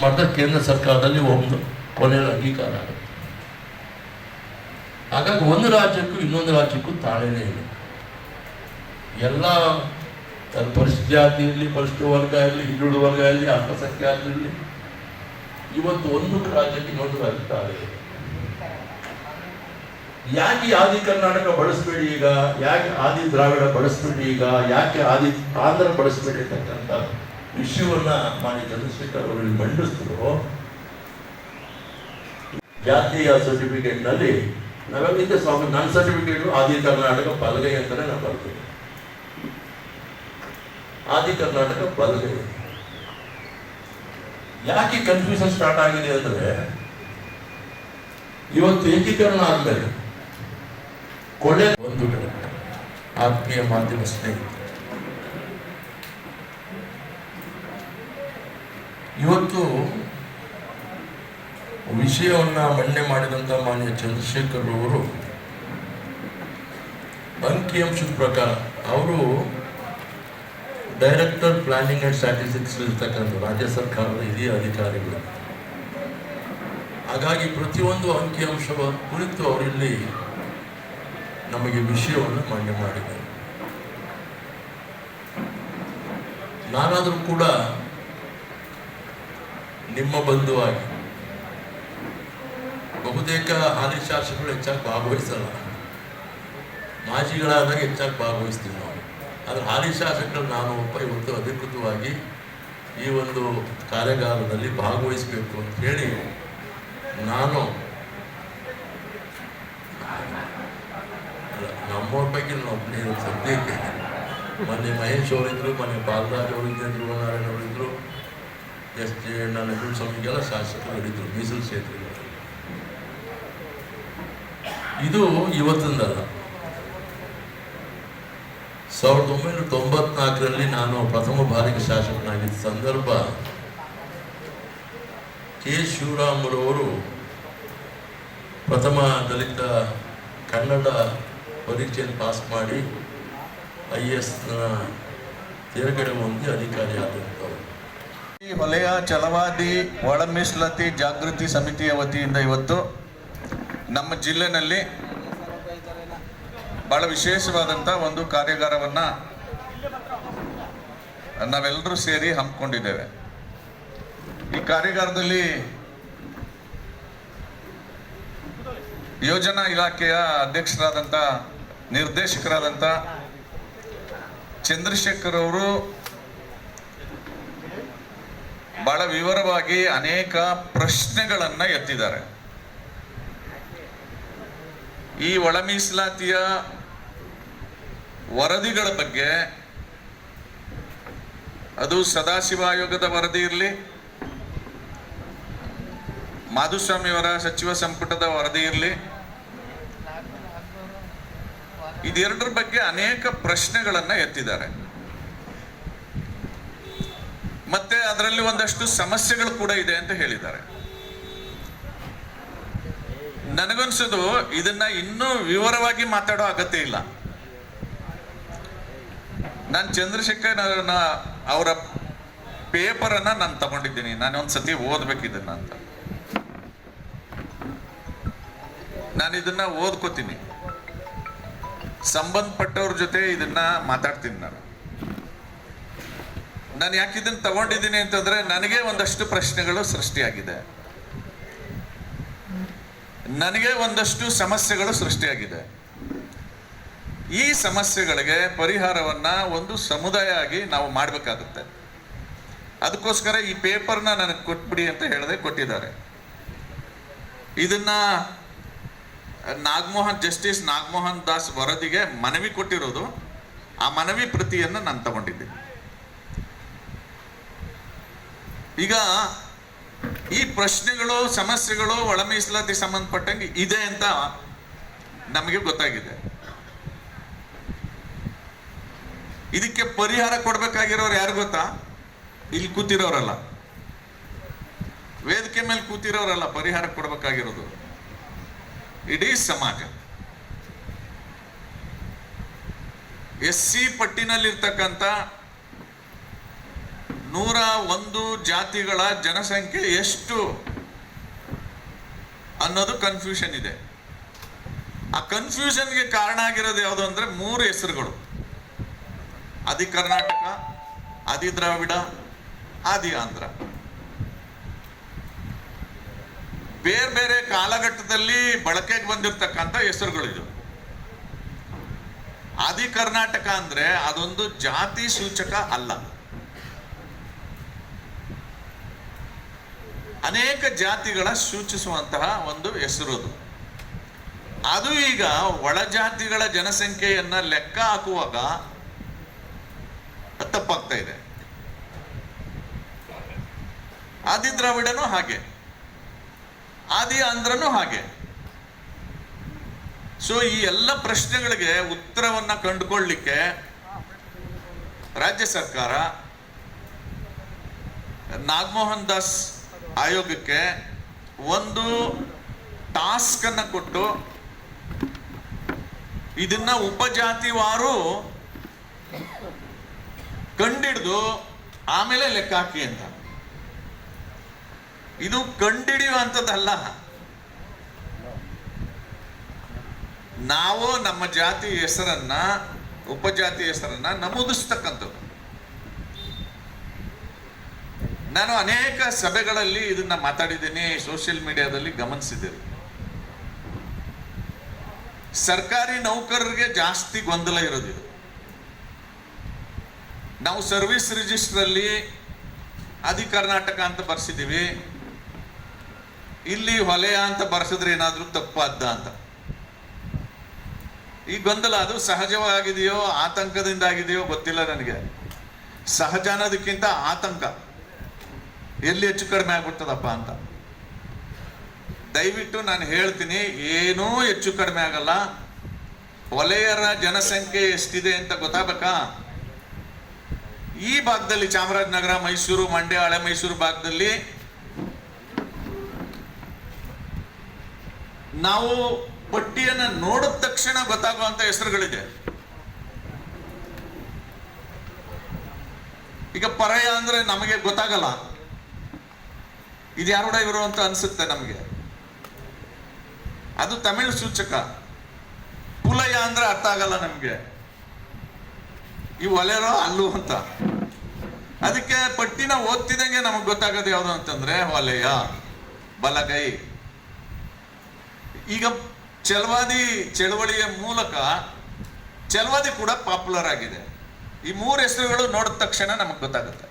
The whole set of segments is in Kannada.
ಮಾಡಿದ್ರೆ ಕೇಂದ್ರ ಸರ್ಕಾರದಲ್ಲಿ ಒಂದು ಕೊನೆಯ ಅಂಗೀಕಾರ ಆಗುತ್ತೆ. ಹಾಗಾಗಿ ಒಂದು ರಾಜ್ಯಕ್ಕೂ ಇನ್ನೊಂದು ರಾಜ್ಯಕ್ಕೂ ತಾಳೇನೇ ಇದೆ ಎಲ್ಲ ಪರಿಸ್ಥಿತಿ ಜಾತಿ ಇರಲಿ ಪರಿಶಿಷ್ಟ ವರ್ಗ ಇರಲಿ ಹಿಂದುಳಿದ ವರ್ಗ ಇರಲಿ ಅಲ್ಪಸಂಖ್ಯಾತ ಇರಲಿ ಇವತ್ತು ಒಂದು ರಾಜ್ಯಕ್ಕೆ ಇನ್ನೊಂದು ರಾಜ್ಯ ತಾಳೆ. ಯಾಕೆ ಆದಿ ಕರ್ನಾಟಕ ಬಳಸಬೇಡಿ ಈಗ? ಯಾಕೆ ಆದಿ ದ್ರಾವಿಡ ಬಳಸಬೇಡಿ ಈಗ? ಯಾಕೆ ಆದಿ ಆಂಧ್ರ ಬಳಸಬೇಡಿ ಅಂತಕ್ಕಂಥ ವಿಷಯವನ್ನ ಮಾಡಿ ಚಂದ್ರಶೇಖರ್ ಅವರಲ್ಲಿ ಮಂಡಿಸಿದ್ರು. ಜಾತಿಯ ಸರ್ಟಿಫಿಕೇಟ್ನಲ್ಲಿ ನಾವೆಲ್ಲಿಂದ ಸ್ವಾಮಿ, ನನ್ನ ಸರ್ಟಿಫಿಕೇಟ್ ಆದಿ ಕರ್ನಾಟಕ ಬಲಗೈ ಅಂತಾನೆ ನಾನು ಬರ್ತೀನಿ ಆದಿ ಕರ್ನಾಟಕ ಬಲಗೈ ಯಾಕೆ ಕನ್ಫ್ಯೂಷನ್ ಸ್ಟಾರ್ಟ್ ಆಗಿದೆ ಅಂದ್ರೆ, ಇವತ್ತು ಏಕೀಕರಣ ಆದ್ಮೇಲೆ ಕೊಳೆ ಒಂದು ಕಡೆ ಆತ್ಮೀಯ ಮಾಧ್ಯಮ ಸ್ನೇಹಿತರು ಇವತ್ತು ವಿಷಯವನ್ನು ಮಂಡನೆ ಮಾಡಿದಂತ ಮಾನ್ಯ ಚಂದ್ರಶೇಖರ್ ಅವರು ಅಂಕಿ ಅಂಶದ ಪ್ರಕಾರ ಅವರು ಡೈರೆಕ್ಟರ್ ಪ್ಲಾನಿಂಗ್ ಅಂಡ್ ಸ್ಟ್ಯಾಟಿಸ್ಟಿಕ್ಸ್ ಇರ್ತಕ್ಕಂಥ ರಾಜ್ಯ ಸರ್ಕಾರದ ಹಿರಿಯ ಅಧಿಕಾರಿಗಳು. ಹಾಗಾಗಿ ಪ್ರತಿಯೊಂದು ಅಂಕಿಅಂಶವ ಕುರಿತು ಅವರಿಲ್ಲಿ ನಮಗೆ ವಿಷಯವನ್ನು ಮಾನ್ಯ ಮಾಡಿದ್ದಾರೆ. ನಾನಾದರೂ ಕೂಡ ನಿಮ್ಮ ಬಂಧುವಾಗಿ. ಬಹುತೇಕ ಹಾಲಿ ಶಾಸಕರು ಹೆಚ್ಚಾಗಿ ಭಾಗವಹಿಸಲ್ಲ. ಮಾಜಿಗಳಾದಾಗ ಹೆಚ್ಚಾಗಿ ಭಾಗವಹಿಸ್ತೀವಿ ನಾವು. ಆದರೆ ಹಾಲಿ ಶಾಸಕರು ನಾನು ಒಬ್ಬ ಇವತ್ತು ಅಧಿಕೃತವಾಗಿ ಈ ಒಂದು ಕಾರ್ಯಾಗಾರದಲ್ಲಿ ಭಾಗವಹಿಸಬೇಕು ಅಂತ ಹೇಳಿ ನಾನು ನಮ್ಮ ನಮ್ಮವ್ರ ಪೈಕಿ ಒಬ್ಬನೇ ಸದ್ಯಕ್ಕೆ. ಮೊನ್ನೆ ಮಹೇಶ್ ಅವರಿದ್ರು, ಮೊನ್ನೆ ಬಾಲರಾಜ್ ಅವರಿದ್ದರು ಎಸ್ ಜೆ ನನ್ನ ಸ್ವಾಮಿಗೆಲ್ಲ ಶಾಸಕರು ಹಿಡಿದ್ರು ಮೀಸಲು ಸೇತುವೆ ಇದು ಇವತ್ತಿಂದಲ್ಲ ಸಾವಿರದ ಒಂಬೈನೂರ ತೊಂಬತ್ನಾಲ್ಕರಲ್ಲಿ ನಾನು ಪ್ರಥಮ ಬಾರಿಗೆ ಶಾಸಕನಾಗಿದ್ದ ಸಂದರ್ಭ, ಕೆ. ಶಿವರಾಮರವರು ಪ್ರಥಮ ದಲಿತ ಕನ್ನಡ ಪರೀಕ್ಷೆಯನ್ನು ಪಾಸ್ ಮಾಡಿ, ಐ ಎಸ್ ತೇರ್ಗಡೆ ಹೊಂದಿ ಅಧಿಕಾರಿ ಆದಂಥವ್ರು ವಲಯ ಛಲವಾದಿ ಒಳ ಮೀಸಲಾತಿ ಜಾಗೃತಿ ಸಮಿತಿಯ ವತಿಯಿಂದ ಇವತ್ತು ನಮ್ಮ ಜಿಲ್ಲೆನಲ್ಲಿ ಬಹಳ ವಿಶೇಷವಾದಂಥ ಒಂದು ಕಾರ್ಯಾಗಾರವನ್ನ ನಾವೆಲ್ಲರೂ ಸೇರಿ ಹಮ್ಮಿಕೊಂಡಿದ್ದೇವೆ. ಈ ಕಾರ್ಯಾಗಾರದಲ್ಲಿ ಯೋಜನಾ ಇಲಾಖೆಯ ಅಧ್ಯಕ್ಷರಾದಂಥ ನಿರ್ದೇಶಕರಾದಂಥ ಚಂದ್ರಶೇಖರ್ ಅವರು ಬಹಳ ವಿವರವಾಗಿ ಅನೇಕ ಪ್ರಶ್ನೆಗಳನ್ನ ಎತ್ತಿದ್ದಾರೆ. ಈ ಒಳ ಮೀಸಲಾತಿಯ ವರದಿಗಳ ಬಗ್ಗೆ ಅದು ಸದಾಶಿವ ಆಯೋಗದ ವರದಿ ಇರಲಿ ಮಾಧುಸ್ವಾಮಿಯವರ ಸಚಿವ ಸಂಪುಟದ ವರದಿ ಇರಲಿ. ಇದೆರಡರ ಬಗ್ಗೆ ಅನೇಕ ಪ್ರಶ್ನೆಗಳನ್ನ ಎತ್ತಿದ್ದಾರೆ. ಮತ್ತೆ ಅದರಲ್ಲಿ ಒಂದಷ್ಟು ಸಮಸ್ಯೆಗಳು ಕೂಡ ಇದೆ ಅಂತ ಹೇಳಿದ್ದಾರೆ. ನನಗನ್ಸೋದು ಇದನ್ನ ಇನ್ನೂ ವಿವರವಾಗಿ ಮಾತಾಡೋ ಅಗತ್ಯ ಇಲ್ಲ. ನಾನು ಚಂದ್ರಶೇಖರ್ ಅವರ ಪೇಪರ್ ಅನ್ನ ನಾನು ತಗೊಂಡಿದ್ದೀನಿ. ನಾನು ಒಂದ್ಸತಿ ಓದ್ಬೇಕು ಇದನ್ನ ಅಂತ. ನಾನು ಇದನ್ನ ಓದ್ಕೋತೀನಿ. ಸಂಬಂಧಪಟ್ಟವ್ರ ಜೊತೆ ಇದನ್ನ ಮಾತಾಡ್ತೀನಿ ನಾನು. ನಾನು ಯಾಕೆ ಇದನ್ನ ತಗೊಂಡಿದ್ದೀನಿ ಅಂತಂದ್ರೆ ನನಗೆ ಒಂದಷ್ಟು ಪ್ರಶ್ನೆಗಳು ಸೃಷ್ಟಿಯಾಗಿದೆ. ನನಗೆ ಒಂದಷ್ಟು ಸಮಸ್ಯೆಗಳು ಸೃಷ್ಟಿಯಾಗಿದೆ. ಈ ಸಮಸ್ಯೆಗಳಿಗೆ ಪರಿಹಾರವನ್ನ ಒಂದು ಸಮುದಾಯ ಆಗಿ ನಾವು ಮಾಡಬೇಕಾಗುತ್ತೆ. ಅದಕ್ಕೋಸ್ಕರ ಈ ಪೇಪರ್ನ ನನಗೆ ಕೊಟ್ಬಿಡಿ ಅಂತ ಹೇಳದೆ ಕೊಟ್ಟಿದ್ದಾರೆ. ಇದನ್ನ ನಾಗಮೋಹನ್, ಜಸ್ಟಿಸ್ ನಾಗಮೋಹನ್ ದಾಸ್ ವರದಿಗೆ ಮನವಿ ಕೊಟ್ಟಿರೋದು. ಆ ಮನವಿ ಪ್ರತಿಯನ್ನು ನಾನು ತಗೊಂಡಿದ್ದೀನಿ. ಈಗ ಈ ಪ್ರಶ್ನೆಗಳು, ಸಮಸ್ಯೆಗಳು ಒಳ ಮೀಸಲಾತಿ ಸಂಬಂಧಪಟ್ಟಂಗೆ ಇದೆ ಅಂತ ನಮಗೆ ಗೊತ್ತಾಗಿದೆ. ಇದಕ್ಕೆ ಪರಿಹಾರ ಕೊಡ್ಬೇಕಾಗಿರೋರು ಯಾರು ಗೊತ್ತಾ? ಇಲ್ಲಿ ಕೂತಿರೋರಲ್ಲ. ವೇದಿಕೆ ಮೇಲೆ ಕೂತಿರೋರಲ್ಲ, ಪರಿಹಾರ ಕೊಡ್ಬೇಕಾಗಿರೋದು. ಇಡೀ ಸಮಾಜ. ಎಸ್ ಸಿ ಪಟ್ಟಿನಲ್ಲಿರ್ತಕ್ಕಂಥ ನೂರ ಒಂದು ಜಾತಿಗಳ ಜನಸಂಖ್ಯೆ ಎಷ್ಟು ಅನ್ನೋದು ಕನ್ಫ್ಯೂಷನ್ ಇದೆ. ಆ ಕನ್ಫ್ಯೂಷನ್ಗೆ ಕಾರಣ ಆಗಿರೋದು ಯಾವುದು ಅಂದ್ರೆ ಮೂರು ಹೆಸರುಗಳು. ಆದಿ ಕರ್ನಾಟಕ ಆದಿ ದ್ರಾವಿಡ ಆದಿ ಆಂಧ್ರ. ಬೇರೆ ಬೇರೆ ಕಾಲಘಟ್ಟದಲ್ಲಿ ಬಳಕೆಗೆ ಬಂದಿರತಕ್ಕಂಥ ಹೆಸರುಗಳಿದು. ಆದಿ ಕರ್ನಾಟಕ ಅಂದ್ರೆ ಅದೊಂದು ಜಾತಿ ಸೂಚಕ ಅಲ್ಲ. ಅನೇಕ ಜಾತಿಗಳ ಸೂಚಿಸುವಂತಹ ಒಂದು ಹೆಸರು ಅದು. ಅದು ಈಗ ಒಳಜಾತಿಗಳ ಜನಸಂಖ್ಯೆಯನ್ನು ಲೆಕ್ಕ ಹಾಕುವಾಗ ತಪ್ಪಾಗ್ತಾ ಇದೆ. ಆದಿ ದ್ರಾವಿಡನೂ ಹಾಗೆ. ಆದಿ ಆಂಧ್ರನೂ ಹಾಗೆ. ಸೊ ಈ ಎಲ್ಲ ಪ್ರಶ್ನೆಗಳಿಗೆ ಉತ್ತರವನ್ನ ಕಂಡುಕೊಳ್ಳಿಕ್ಕೆ ರಾಜ್ಯ ಸರ್ಕಾರ ನಾಗಮೋಹನ್ ದಾಸ್ ಆಯೋಗಕ್ಕೆ ಒಂದು ಟಾಸ್ಕ್ ಅನ್ನ ಕೊಟ್ಟು ಇದನ್ನ ಉಪಜಾತಿವಾರು ಕಂಡಿಡಿದು ಆಮೇಲೆ ಲೆಕ್ಕ ಹಾಕಿ ಅಂತ. ಇದು ಕಂಡಿಡಿಯುವಂಥದ್ದಲ್ಲ. ನಾವು ನಮ್ಮ ಜಾತಿ ಹೆಸರನ್ನ, ಉಪಜಾತಿ ಹೆಸರನ್ನ ನಮೂದಿಸ್ತಕ್ಕಂಥದ್ದು. ನಾನು ಅನೇಕ ಸಭೆಗಳಲ್ಲಿ ಇದನ್ನ ಮಾತಾಡಿದ್ದೀನಿ ಸೋಷಿಯಲ್ ಮೀಡಿಯಾದಲ್ಲಿ ಗಮನಿಸಿದ್ದೇನೆ. ಸರ್ಕಾರಿ ನೌಕರರಿಗೆ ಜಾಸ್ತಿ ಗೊಂದಲ ಇರೋದಿದು. ನಾವು ಸರ್ವಿಸ್ ರಿಜಿಸ್ಟರ್ ಅಲ್ಲಿ ಆದಿ ಕರ್ನಾಟಕ ಅಂತ ಬರ್ಸಿದ್ದೀವಿ. ಇಲ್ಲಿ ಹೊಲೆಯ ಅಂತ ಬರ್ಸಿದ್ರೆ ಏನಾದರೂ ತಪ್ಪಾದ್ದ ಅಂತ. ಈ ಗೊಂದಲ ಅದು ಸಹಜವಾಗಿದೆಯೋ ಆತಂಕದಿಂದ ಆಗಿದೆಯೋ ಗೊತ್ತಿಲ್ಲ ನನಗೆ. ಸಹಜ ಅನ್ನೋದಕ್ಕಿಂತ ಆತಂಕ. ಎಲ್ಲಿ ಹೆಚ್ಚು ಕಡಿಮೆ ಆಗ್ಬಿಡ್ತದಪ್ಪ ಅಂತ. ದಯವಿಟ್ಟು ನಾನು ಹೇಳ್ತೀನಿ, ಏನೂ ಹೆಚ್ಚು ಕಡಿಮೆ ಆಗಲ್ಲ. ವಲಯರ ಜನಸಂಖ್ಯೆ ಎಷ್ಟಿದೆ ಅಂತ ಗೊತ್ತಾಗಬೇಕಾ? ಈ ಭಾಗದಲ್ಲಿ ಚಾಮರಾಜನಗರ, ಮೈಸೂರು ಮಂಡ್ಯ ಹಳೆ ಮೈಸೂರು ಭಾಗದಲ್ಲಿ ನಾವು ಪಟ್ಟಿಯನ್ನು ನೋಡಿದ ತಕ್ಷಣ ಗೊತ್ತಾಗುವಂತ ಹೆಸರುಗಳಿದೆ. ಈಗ ಪರಯ ಅಂದ್ರೆ ನಮಗೆ ಗೊತ್ತಾಗಲ್ಲ. ಇದು ಯಾರೋಡ ಇವರು ಅಂತ ಅನ್ಸುತ್ತೆ ನಮಗೆ. ಅದು ತಮಿಳು ಸೂಚಕ. ಪುಲಯ ಅಂದ್ರೆ ಅರ್ಥ ಆಗಲ್ಲ ನಮಗೆ. ಈ ಒಲೆರೋ ಅಲ್ಲು ಅಂತ. ಅದಕ್ಕೆ ಪಟ್ಟಿನ ಓದ್ತಿದಂಗೆ ನಮಗೆ ಗೊತ್ತಾಗೋದು ಯಾವುದು ಅಂತಂದ್ರೆ ವಲಯ ಬಲಗೈ. ಈಗ ಚಲವಾದಿ ಚಳವಳಿಯ ಮೂಲಕ ಚಲವಾದಿ ಕೂಡ ಪಾಪ್ಯುಲರ್ ಆಗಿದೆ. ಈ ಮೂರು ಹೆಸರುಗಳು ನೋಡಿದ ತಕ್ಷಣ ನಮಗೆ ಗೊತ್ತಾಗುತ್ತೆ.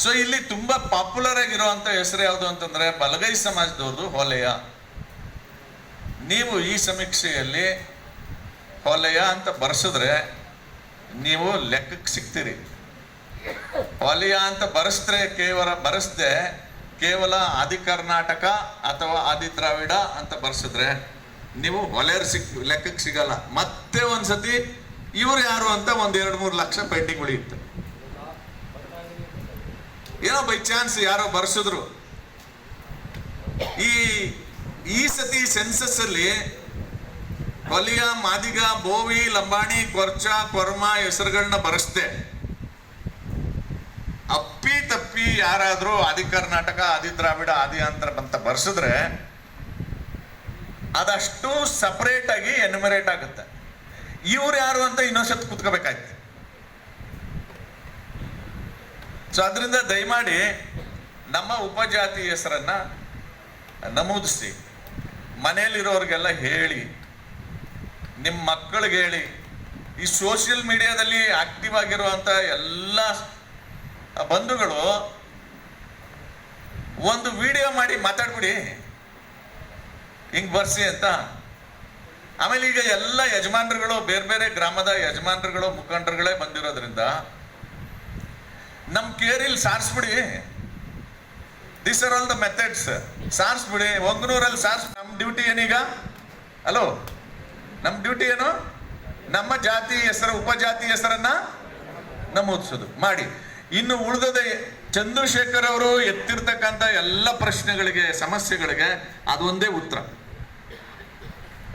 ಸೊ ಇಲ್ಲಿ ತುಂಬಾ ಪಾಪ್ಯುಲರ್ ಆಗಿರುವಂತ ಹೆಸರು ಯಾವುದು ಅಂತಂದ್ರೆ ಬಲಗೈ ಸಮಾಜದವ್ರದ್ದು ಹೊಲೆಯ. ನೀವು ಈ ಸಮೀಕ್ಷೆಯಲ್ಲಿ ಹೊಲೆಯ ಅಂತ ಬರೆಸಿದ್ರೆ ನೀವು ಲೆಕ್ಕಕ್ಕೆ ಸಿಗ್ತೀರಿ. ಹೊಲೆಯ ಅಂತ ಬರೆಸಿದ್ರೆ ಕೇವಲ ಬರೆಸದೆ ಕೇವಲ ಆದಿ ಕರ್ನಾಟಕ ಅಥವಾ ಆದಿ ದ್ರಾವಿಡ ಅಂತ ಬರ್ಸಿದ್ರೆ ನೀವು ಹೊಲೆಯರ್ ಸಿಕ್ ಲೆಕ್ಕಕ್ಕೆ ಸಿಗಲ್ಲ. ಮತ್ತೆ ಒಂದ್ಸತಿ ಇವ್ರು ಯಾರು ಅಂತ ಒಂದ್ ಎರಡು ಮೂರು ಲಕ್ಷ ಪೆಂಡಿಂಗ್ ಉಳಿಯುತ್ತೆ. ಏನೋ ಬೈ ಚಾನ್ಸ್ ಯಾರೋ ಬರ್ಸಿದ್ರು. ಈ ಈ ಸತಿ ಸೆನ್ಸಸ್ ಅಲ್ಲಿ ಕೊಲಿಯ ಮಾದಿಗ, ಬೋವಿ, ಲಂಬಾಣಿ, ಕೊರ್ಚ, ಕೊರ್ಮ ಹೆಸರುಗಳನ್ನ ಬರೆಸ್ದೆ. ಅಪ್ಪಿ ತಪ್ಪಿ ಯಾರಾದ್ರೂ ಆದಿ ಕರ್ನಾಟಕ, ಆದಿ ದ್ರಾವಿಡ, ಆದಿ ಅಂತರ ಅಂತ ಬರ್ಸಿದ್ರೆ ಅದಷ್ಟು ಸಪರೇಟ್ ಆಗಿ ಎನ್ಯುಮರೇಟ್ ಆಗುತ್ತೆ. ಇವ್ರು ಯಾರು ಅಂತ ಇನ್ನೊಂದ್ಸತ್ ಕುತ್ಕೋಬೇಕಾಯ್ತು. ಸೊ ಅದರಿಂದ ದಯಮಾಡಿ ನಮ್ಮ ಉಪಜಾತಿ ಹೆಸರನ್ನ ನಮೂದಿಸಿ. ಮನೆಯಲ್ಲಿರೋರಿಗೆಲ್ಲ ಹೇಳಿ ನಿಮ್ಮ ಮಕ್ಕಳಿಗೆ ಹೇಳಿ, ಈ ಸೋಷಿಯಲ್ ಮೀಡಿಯಾದಲ್ಲಿ ಆಕ್ಟಿವ್ ಆಗಿರುವಂಥ ಎಲ್ಲ ಬಂಧುಗಳು ಒಂದು ವಿಡಿಯೋ ಮಾಡಿ ಮಾತಾಡ್ಬಿಡಿ. ಹಿಂಗೆ ಬರ್ಸಿ ಅಂತ. ಆಮೇಲೆ ಈಗ ಎಲ್ಲ ಯಜಮಾನರುಗಳು ಬೇರೆ ಬೇರೆ ಗ್ರಾಮದ ಯಜಮಾನರುಗಳು, ಮುಖಂಡರುಗಳೇ ಬಂದಿರೋದ್ರಿಂದ ನಮ್ ಕೇರಿಲ್ ಸಾರಿಸ್ಬಿಡಿ. This are all the methods ಸಾರಿಸ್ಬಿಡಿ. ಒಂಗನೂರಲ್ಲಿ ಸಾರ್ಸ್ ನಮ್ ಡ್ಯೂಟಿ ಏನೀಗ? ಹಲೋ ನಮ್ ಡ್ಯೂಟಿ ಏನು? ನಮ್ಮ ಜಾತಿ ಹೆಸರು, ಉಪಜಾತಿ ಹೆಸರನ್ನ ನಮೂದಿಸೋದು ಮಾಡಿ. ಇನ್ನು ಉಳಿದದ ಚಂದ್ರಶೇಖರ್ ಅವರು ಎತ್ತಿರ್ತಕ್ಕಂಥ ಎಲ್ಲ ಪ್ರಶ್ನೆಗಳಿಗೆ, ಸಮಸ್ಯೆಗಳಿಗೆ ಅದೊಂದೇ ಉತ್ತರ.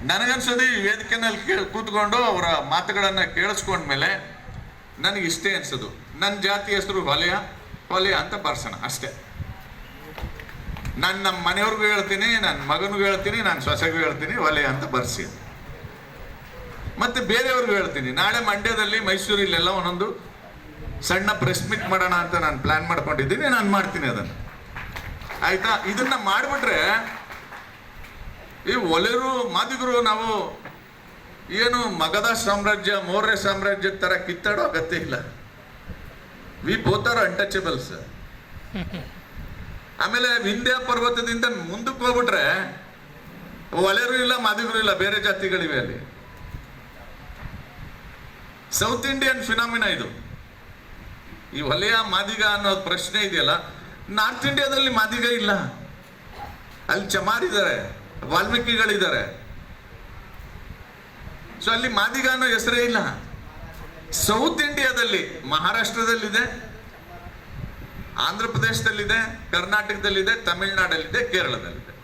ನನಗನ್ಸೋದು ಈ ವೇದಿಕೆನಲ್ಲಿ ಕೂತ್ಕೊಂಡು ಅವರ ಮಾತುಗಳನ್ನು ಕೇಳಿಸ್ಕೊಂಡ್ಮೇಲೆ ನನಗೆ ಇಷ್ಟೇ ಅನ್ಸೋದು. ನನ್ನ ಜಾತಿ ಹೆಸರು ಹೊಲೆಯ ಹೊಲೆಯ ಅಂತ ಬರ್ಸೋಣ ಅಷ್ಟೇ. ನಾನು ನಮ್ಮ ಮನೆಯವ್ರಿಗೂ ಹೇಳ್ತೀನಿ ನನ್ನ ಮಗನಿಗೂ ಹೇಳ್ತೀನಿ, ನಾನು ಸೊಸೆಗೂ ಹೇಳ್ತೀನಿ, ಹೊಲೆಯ ಅಂತ ಬರ್ಸಿ. ಮತ್ತೆ ಬೇರೆಯವ್ರಿಗೂ ಹೇಳ್ತೀನಿ, ನಾಳೆ ಮಂಡ್ಯದಲ್ಲಿ ಮೈಸೂರಲ್ಲೆಲ್ಲ ಒಂದೊಂದು ಸಣ್ಣ ಪ್ರೆಸ್ ಮೀಟ್ ಮಾಡೋಣ ಅಂತ ನಾನು ಪ್ಲಾನ್ ಮಾಡ್ಕೊಂಡಿದ್ದೀನಿ, ನಾನು ಮಾಡ್ತೀನಿ ಅದನ್ನು. ಆಯಿತಾ? ಇದನ್ನ ಮಾಡಿಬಿಟ್ರೆ ಈ ಒಲೆರು, ಮಾದಿಗರು ನಾವು ಏನು ಮಗದ ಸಾಮ್ರಾಜ್ಯ, ಮೌರ್ಯ ಸಾಮ್ರಾಜ್ಯದ ತರ ಕಿತ್ತಾಡೋ ಅಗತ್ಯ ಇಲ್ಲ. ವಿ ಬೋತ್ ಆರ್ ಅನ್ಟಚಬಲ್ಸ್ ಆಮೇಲೆ ವಿಂಧ್ಯ ಪರ್ವತದಿಂದ ಮುಂದಕ್ಕೆ ಹೋಗ್ಬಿಟ್ರೆ ಒಲೆರು ಇಲ್ಲ, ಮಾದಿಗರು ಇಲ್ಲ, ಬೇರೆ ಜಾತಿಗಳಿವೆ ಅಲ್ಲಿ. ಸೌತ್ ಇಂಡಿಯನ್ ಫಿನಾಮಿನ ಇದು. ಈ ಒಲೆಯ ಮಾದಿಗ ಅನ್ನೋ ಪ್ರಶ್ನೆ ಇದೆಯಲ್ಲ ನಾರ್ತ್ ಇಂಡಿಯಾದಲ್ಲಿ ಮಾದಿಗ ಇಲ್ಲ. ಅಲ್ಲಿ ಚಮಾರಿದ್ದಾರೆ, ವಾಲ್ಮೀಕಿಗಳಿದ್ದಾರೆ. ಸೊ ಅಲ್ಲಿ ಮಾದಿಗ ಅನ್ನೋ ಹೆಸರೇ ಇಲ್ಲ. ಸೌತ್ ಇಂಡಿಯಾದಲ್ಲಿ ಮಹಾರಾಷ್ಟ್ರದಲ್ಲಿದೆ ಆಂಧ್ರ ಪ್ರದೇಶದಲ್ಲಿದೆ ಕರ್ನಾಟಕದಲ್ಲಿದೆ ತಮಿಳುನಾಡಲ್ಲಿದೆ ಕೇರಳದಲ್ಲಿದೆ.